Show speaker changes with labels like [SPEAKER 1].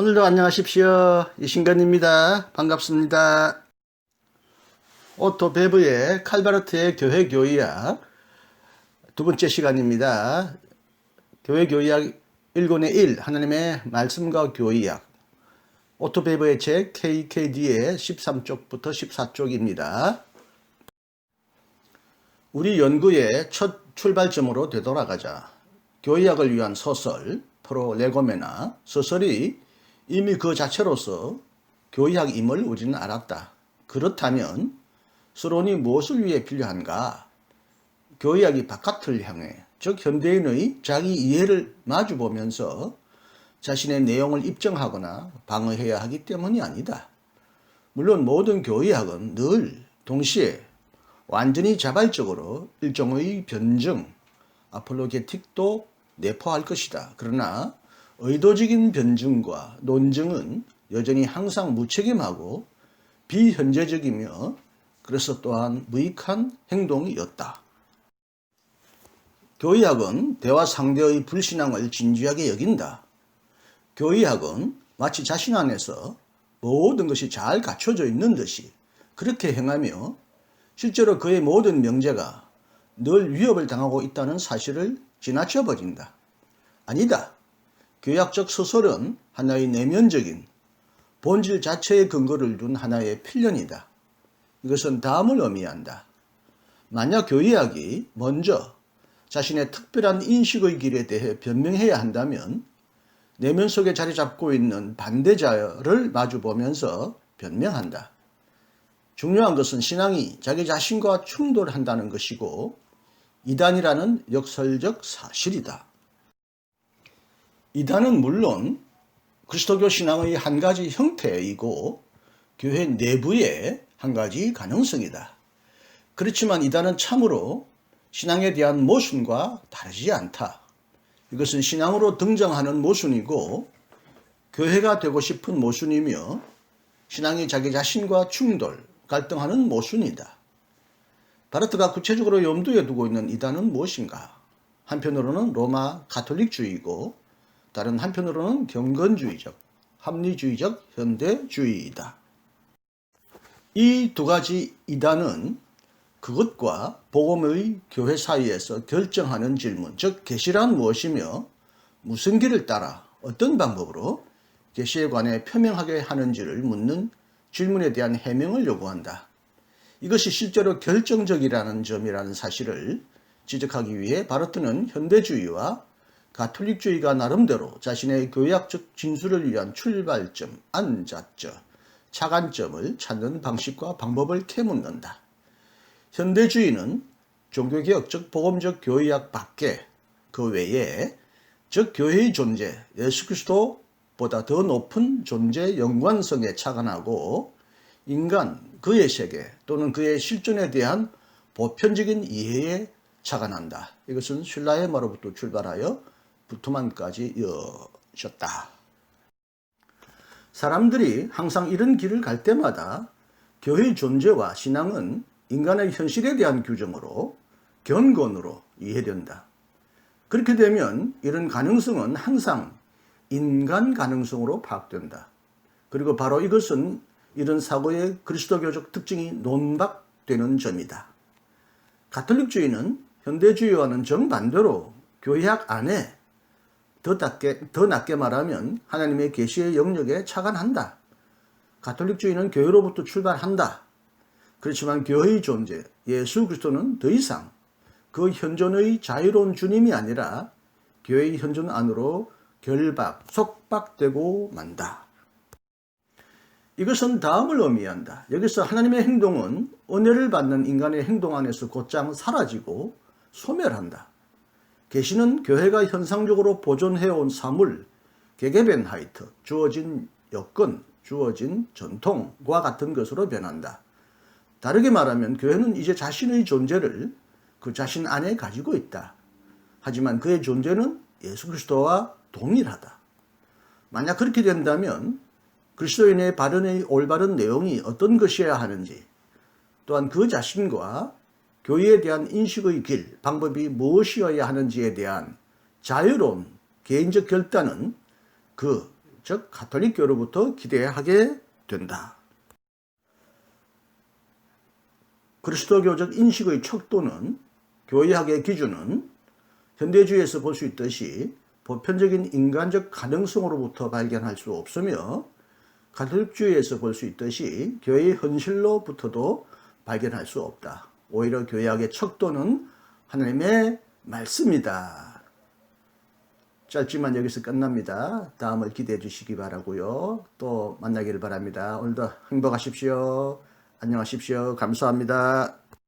[SPEAKER 1] 오늘도 안녕하십시오. 이신간입니다. 반갑습니다. 오토 베브의 칼바르트의 교회 교의학 두 번째 시간입니다. 교회 교의학 1권의 1 하나님의 말씀과 교의학 오토 베브의 책 KKD의 13쪽부터 14쪽입니다. 우리 연구의 첫 출발점으로 되돌아가자. 교의학을 위한 소설 프로 레고메나 소설이 이미 그 자체로서 교의학 임을 우리는 알았다. 그렇다면 서론이 무엇을 위해 필요한가? 교의학이 바깥을 향해 즉 현대인의 자기 이해를 마주보면서 자신의 내용을 입증하거나 방어해야 하기 때문이 아니다. 물론 모든 교의학은 늘 동시에 완전히 자발적으로 일종의 변증, 아폴로게틱도 내포할 것이다. 그러나 의도적인 변증과 논증은 여전히 항상 무책임하고 비현재적이며 그래서 또한 무익한 행동이었다. 교의학은 대화 상대의 불신앙을 진지하게 여긴다. 교의학은 마치 자신 안에서 모든 것이 잘 갖춰져 있는 듯이 그렇게 행하며 실제로 그의 모든 명제가 늘 위협을 당하고 있다는 사실을 지나쳐 버린다. 아니다. 교약적 소설은 하나의 내면적인 본질 자체의 근거를 둔 하나의 필연이다. 이것은 다음을 의미한다. 만약 교의학이 먼저 자신의 특별한 인식의 길에 대해 변명해야 한다면 내면 속에 자리 잡고 있는 반대자를 마주보면서 변명한다. 중요한 것은 신앙이 자기 자신과 충돌한다는 것이고 이단이라는 역설적 사실이다. 이단은 물론 그리스도교 신앙의 한 가지 형태이고 교회 내부의 한 가지 가능성이다. 그렇지만 이단은 참으로 신앙에 대한 모순과 다르지 않다. 이것은 신앙으로 등장하는 모순이고 교회가 되고 싶은 모순이며 신앙이 자기 자신과 충돌, 갈등하는 모순이다. 바르트가 구체적으로 염두에 두고 있는 이단은 무엇인가? 한편으로는 로마 가톨릭주의이고 다른 한편으로는 경건주의적, 합리주의적 현대주의이다. 이 두 가지 이단은 그것과 복음의 교회 사이에서 결정하는 질문, 즉 계시란 무엇이며 무슨 길을 따라 어떤 방법으로 계시에 관해 표명하게 하는지를 묻는 질문에 대한 해명을 요구한다. 이것이 실제로 결정적이라는 점이라는 사실을 지적하기 위해 바르트는 현대주의와 가톨릭주의가 나름대로 자신의 교약적 진술을 위한 출발점, 안잣점, 차관점을 찾는 방식과 방법을 캐묻는다. 현대주의는 종교개혁, 즉 복음적 교의학 밖에 그 외에 즉 교회의 존재, 예수 그리스도보다 더 높은 존재 연관성에 착안하고 인간, 그의 세계 또는 그의 실존에 대한 보편적인 이해에 착안한다. 이것은 슐라헤마로부터 출발하여 부트만까지 이어졌다. 사람들이 항상 이런 길을 갈 때마다 교회의 존재와 신앙은 인간의 현실에 대한 규정으로 견건으로 이해된다. 그렇게 되면 이런 가능성은 항상 인간 가능성으로 파악된다. 그리고 바로 이것은 이런 사고의 그리스도교적 특징이 논박되는 점이다. 가톨릭주의는 현대주의와는 정반대로 교회학 안에 더 낮게, 더 낮게 말하면 하나님의 계시의 영역에 착안한다. 가톨릭주의는 교회로부터 출발한다. 그렇지만 교회의 존재, 예수 그리스도는 더 이상 그 현존의 자유로운 주님이 아니라 교회의 현존 안으로 결박, 속박되고 만다. 이것은 다음을 의미한다. 여기서 하나님의 행동은 은혜를 받는 인간의 행동 안에서 곧장 사라지고 소멸한다. 계시는 교회가 현상적으로 보존해온 사물, 게게벤하이트, 주어진 여건, 주어진 전통과 같은 것으로 변한다. 다르게 말하면 교회는 이제 자신의 존재를 그 자신 안에 가지고 있다. 하지만 그의 존재는 예수 그리스도와 동일하다. 만약 그렇게 된다면 그리스도인의 발언의 올바른 내용이 어떤 것이어야 하는지 또한 그 자신과 교회에 대한 인식의 길, 방법이 무엇이어야 하는지에 대한 자유로운 개인적 결단은 그 즉 가톨릭교로부터 기대하게 된다. 그리스도교적 인식의 척도는 교회학의 기준은 현대주의에서 볼 수 있듯이 보편적인 인간적 가능성으로부터 발견할 수 없으며 가톨릭주의에서 볼 수 있듯이 교회의 현실로부터도 발견할 수 없다. 오히려 교회학의 척도는 하나님의 말씀이다. 짧지만 여기서 끝납니다. 다음을 기대해 주시기 바라고요. 또 만나기를 바랍니다. 오늘도 행복하십시오. 안녕하십시오. 감사합니다.